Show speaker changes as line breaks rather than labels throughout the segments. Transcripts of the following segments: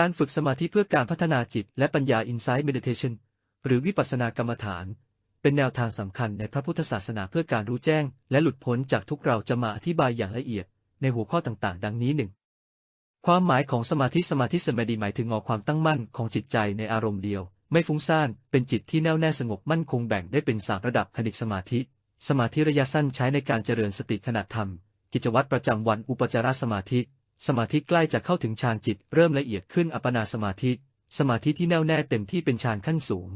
การฝึกสมาธิเพื่อการพัฒนาจิตและปัญญา Insight Meditation หรือวิปัสสนากรรมฐาน เป็นแนวทางสำคัญในพระพุทธศาสนาเพื่อการรู้แจ้ง และหลุดพ้นจากทุกข์เราจะมาอธิบายอย่างละเอียด ในหัวข้อต่างๆ ดังนี้หนึ่งความหมายของสมาธิสมาธิสมาธิหมายถึงงอความตั้งมั่นของจิตใจในอารมณ์เดียว ไม่ฟุ้งซ่าน เป็นจิตที่แน่วแน่สงบมั่นคงแบ่งได้เป็นสามระดับคณิกสมาธิ สมาธิระยะสั้นใช้ในการเจริญสติขณะทำกิจวัตรประจำวันอุปจารสมาธิ สมาธิใกล้จะเข้าถึงฌานจิตเริ่มละเอียดขึ้นอัปปนาสมาธิ สมาธิที่แน่วแน่เต็มที่เป็นฌานขั้นสูง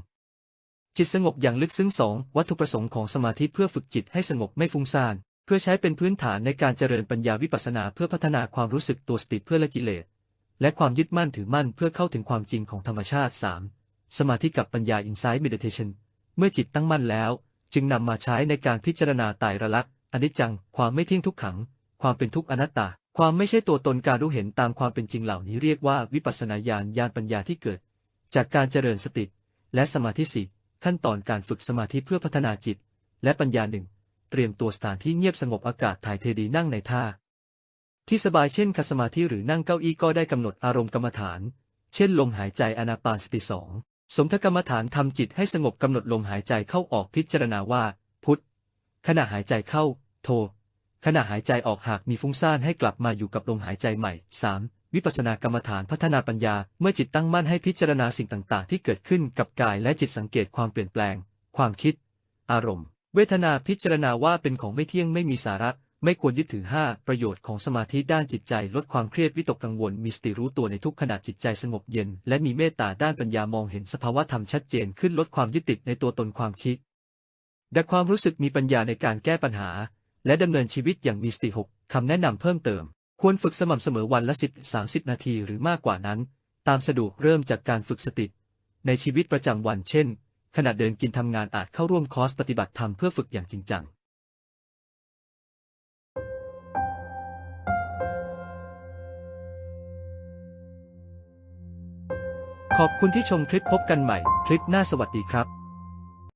จิตสงบอย่างลึกซึ้งสองวัตถุประสงค์ของสมาธิเพื่อฝึกจิตให้สงบไม่ฟุ้งซ่าน เพื่อใช้เป็นพื้นฐานในการเจริญปัญญาวิปัสสนาเพื่อพัฒนาความรู้สึกตัวสติเพื่อละกิเลส และความยึดมั่นถือมั่นเพื่อเข้าถึงความจริงของธรรมชาติ 3. สมาธิกับปัญญา Insight Meditation เมื่อจิตตั้งมั่นแล้ว จึงนำมาใช้ในการพิจารณาตายระลักษณ์อนิจจัง ความไม่เที่ยงทุกขัง ความเป็นทุกข์อนัตตา ความไม่ใช่ตัวตนการรู้เห็นตามความเป็นจริงเหล่านี้เรียกว่าวิปัสสนาญาณญาณปัญญาที่เกิด จากการเจริญสติ และสมาธิสี่ขั้นตอนการฝึกสมาธิเพื่อพัฒนาจิต และปัญญาหนึ่งเตรียมตัวสถานที่เงียบสงบอากาศถ่ายเทดีนั่งในท่า ที่สบายเช่นคัสมาธิหรือนั่งเก้าอี้ก็ได้กำหนดอารมณ์กรรมฐาน เช่นลมหายใจอนาปานสติสองสมทกรรมฐานทำจิตให้สงบกำหนดลมหายใจเข้าออกพิจารณาว่า พุทธขณะหายใจเข้า โท ขณะหายใจออกหากมีฟุ้งซ่านให้กลับมาอยู่กับลมหายใจใหม่ 3. วิปัสสนากรรมฐานพัฒนาปัญญา เมื่อจิตตั้งมั่นให้พิจารณาสิ่งต่างๆ ที่เกิดขึ้นกับกายและจิตสังเกตความเปลี่ยนแปลง ความคิด อารมณ์ เวทนาพิจารณาว่าเป็นของไม่เที่ยงไม่มีสาระ ไม่ควรยึดถือ 5 ประโยชน์ของสมาธิด้านจิตใจ ลดความเครียดวิตกกังวล มีสติรู้ตัวในทุกขณะจิตใจสงบเย็น และมีเมตตาด้านปัญญามองเห็นสภาวะธรรมชัดเจนขึ้นลดความยึดติดในตัวตนความคิดดักความรู้สึกมีปัญญาในการแก้ปัญหา และดำเนินชีวิตอย่างมีสติหกคำแนะนำเพิ่มเติม ควรฝึกสม่ำเสมอวันละ 10 30 นาทีหรือมากกว่านั้น ตามสะดวกเริ่มจากการฝึกสติ ในชีวิตประจำวันเช่น ขณะเดินกินทำงานอาจเข้าร่วมคอร์สปฏิบัติธรรมเพื่อฝึกอย่างจริงจังขอบคุณที่ชมคลิปพบกันใหม่ คลิปหน้าสวัสดีครับ